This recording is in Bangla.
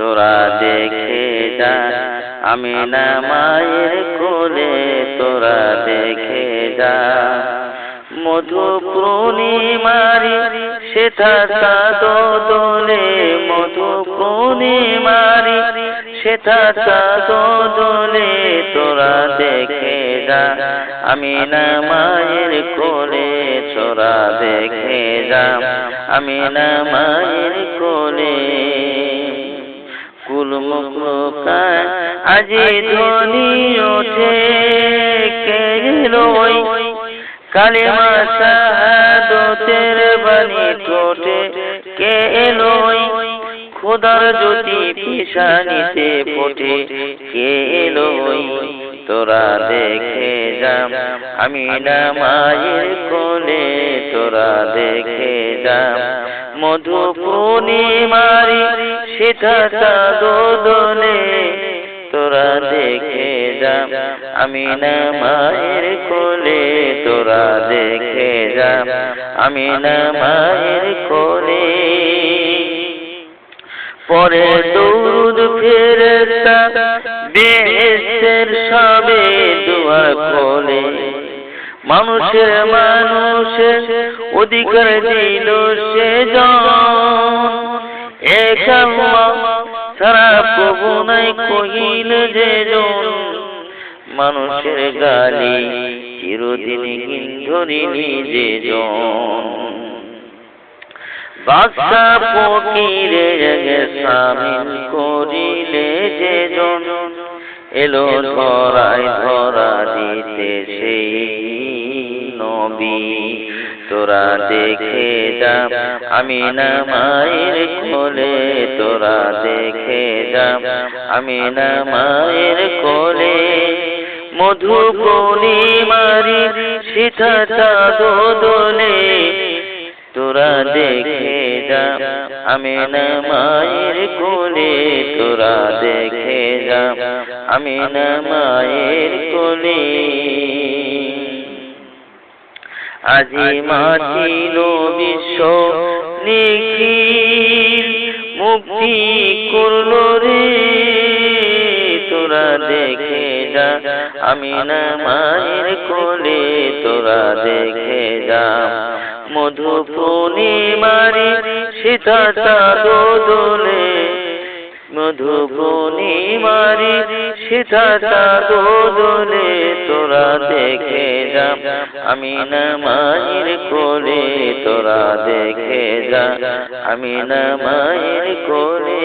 তোরা দেখে যা আমি না মায়ের কোলে তোরা দেখে যা। মধু পূর্ণিমারি সেথা চাঁদ দোলে মধু পূর্ণিমারি সেথা চাঁদ দোলে তোরা দেখে যা আমি না মায়ের কোলে তোরা দেখে যা আমি না মায়ের কোলে কুলমুখলুকায় আজি ধ্বনি ওঠে কে রই কালিমা বাণী ঠোঁটে কে এলোই খোদার জ্যোতি পিসানিতে ফোটে কে এলোই তোরা দেখে যা, আমি না মায়ের কোলে, তোরা দেখে যা। মধু পূর্ণিমারি সেটা চাঁদ দোলে তোরা দেখে যা। আমি না মায়ের কোলে তোরা দেখে যা। আমি না মায়ের কোলে পরে দৌদ ফেরতা বেহেস্তের সবে মানুষের মানুষের অধিকার দিল সে একাল্লা সারা প্রভু নাই কহিল যে মানুষের গালি চিরদিন ধরিনি যে জন বাদশা ফকিরে সামিল করিলে যে জন এলো ধরাই ধরা দিতে সেই নবী, তোরা দেখে যা। আমি না মায়ের কোলে, তোরা দেখে যা। আমি না মায়ের কোলে, মধু মারি সীতা দোলে। তোরা দেখে যা। আমি না মায়ের কোলে, তোরা দেখে যা। আমি না মায়ের কোলে। আজি মাছিল বিশ্ব নিখিল মুক্তি করল রে। তোরা দেখে যা আমি না মায়ের কোলে তোরা দেখে যা। মধু পূর্ণিমারি সীতা চাঁদ দোলে। মধু পূর্ণিমারি সীতা চাঁদ দোলে তোরা দেখে যা আমি নামায়ের কোলে তোরা দেখে যা আমি নামায়ের কোলে